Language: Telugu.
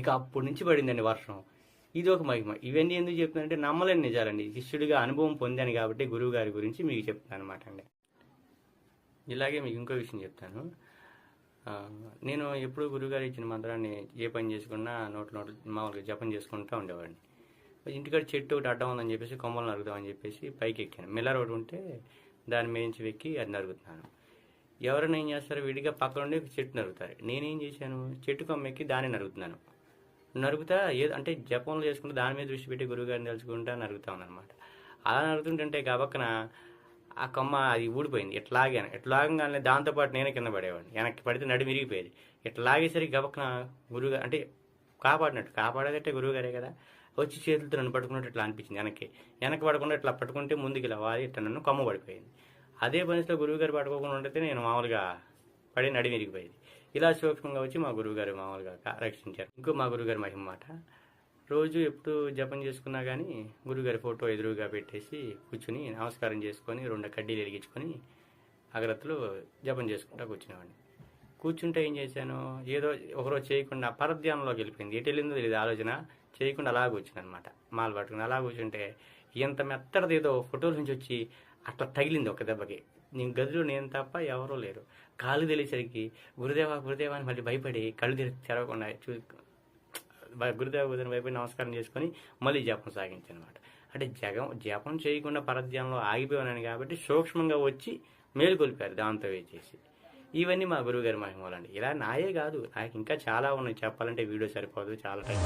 ఇక అప్పటి నుంచి పడిందండి వర్షం. ఇది ఒక మహిమ. ఇవన్నీ ఎందుకు చెప్తున్నానంటే నమ్మలేని నిజాలండి. శిష్యుడిగా అనుభవం పొందాను కాబట్టి గురువు గారి గురించి మీకు చెప్తాను అనమాట అండి. ఇలాగే మీకు ఇంకో విషయం చెప్తాను. నేను ఎప్పుడు గురువుగారు ఇచ్చిన మంత్రాన్ని ఏ పని చేసుకున్నా నోట్ నోట్ మామూలుగా జపం చేసుకుంటూ ఉండేవాడిని. ఇంటికాడ చెట్టు ఒకటి అడ్డం ఉందని చెప్పేసి కొమ్మలు నరుగుదామని చెప్పేసి పైకి ఎక్కాను. మిల్లర్ ఒకటి ఉంటే దాని మేయించి వెక్కి అది నరుగుతున్నాను ఎవరైనా ఏం చేస్తారు? విడిగా పక్కన ఉండి చెట్టు నరుగుతారు నేనేం చేశాను? చెట్టు కొమ్మ ఎక్కి దాన్ని నరుగుతున్నాను నరుగుతా ఏదో అంటే జపంలో చేసుకుంటే దాని మీద దృష్టి పెట్టి గురువుగారిని తెలుసుకుంటా నరుగుతా ఉందన్నమాట. అలా నరుగుతుంటే గబక్కన ఆ కొమ్మ అది ఊడిపోయింది. ఎట్లా లాగాను ఎట్లా దాంతోపాటు నేనే కింద పడేవాడిని. వెనక్కి పడితే నడి మిరిగిపోయేది ఎట్లాగేసరికి గబక్కన గురువుగారు అంటే కాపాడినట్టు కాపాడేదంటే గురువుగారే కదా. వచ్చి చేతులతో నన్ను పట్టుకున్నట్టు ఇట్లా అనిపించింది వెనక్కి. వెనక్కి పడకుండా ఇట్లా పట్టుకుంటే ముందుకు ఇలా వాలి ఇట్లా నన్ను కొమ్మ పడిపోయింది. అదే పనిలో గురువుగారు పట్టుకోకుండా ఉంటే నేను మామూలుగా పడి నడి విరిగిపోయేది ఇలా సూక్ష్మంగా వచ్చి మా గురువుగారు మామూలుగా రక్షించారు. ఇంకో మా గురువుగారి మహిమ మాట. రోజు ఎప్పుడు జపం చేసుకున్నా కానీ గురువుగారి ఫోటో ఎదురుగా పెట్టేసి కూర్చుని నమస్కారం చేసుకొని రెండు కడ్డీలు వెలిగించుకొని అగరత్తులు జపం చేసుకుంటా కూర్చునేవాడిని. కూర్చుంటే ఏం చేశాను? ఏదో ఒకరోజు చేయకుండా పరధ్యానంలోకి వెళ్ళిపోయింది. ఎటు వెళ్ళిందో తెలియదు ఆలోచన. చేయకుండా అలా కూర్చుని అనమాట మాల పట్టుకుని అలా కూర్చుంటే ఎంత మెత్తడది ఏదో ఫోటోల నుంచి వచ్చి అట్లా తగిలింది ఒక దెబ్బకి. నేను గదిలో నేను తప్ప ఎవరూ లేరు. కాళ్ళు తెలిసేసరికి గురుదేవ గురుదేవా అని మళ్ళీ భయపడి కళ్ళు తెరి తెరవకుండా చూ గురుదేవ గురుదేవ వైపు నమస్కారం చేసుకొని మళ్ళీ జపం సాగించనమాట. అంటే జగం జపం చేయకుండా పరధ్యానంలో ఆగిపోయాను కాబట్టి సూక్ష్మంగా వచ్చి మేలుకొల్పారు దాంతో వేచేసి ఇవన్నీ మా గురువు గారి మహిమలండి. ఇలా నాయే కాదు నాకు ఇంకా చాలా ఉన్నాయి. చెప్పాలంటే వీడియో సరిపోదు చాలా టైం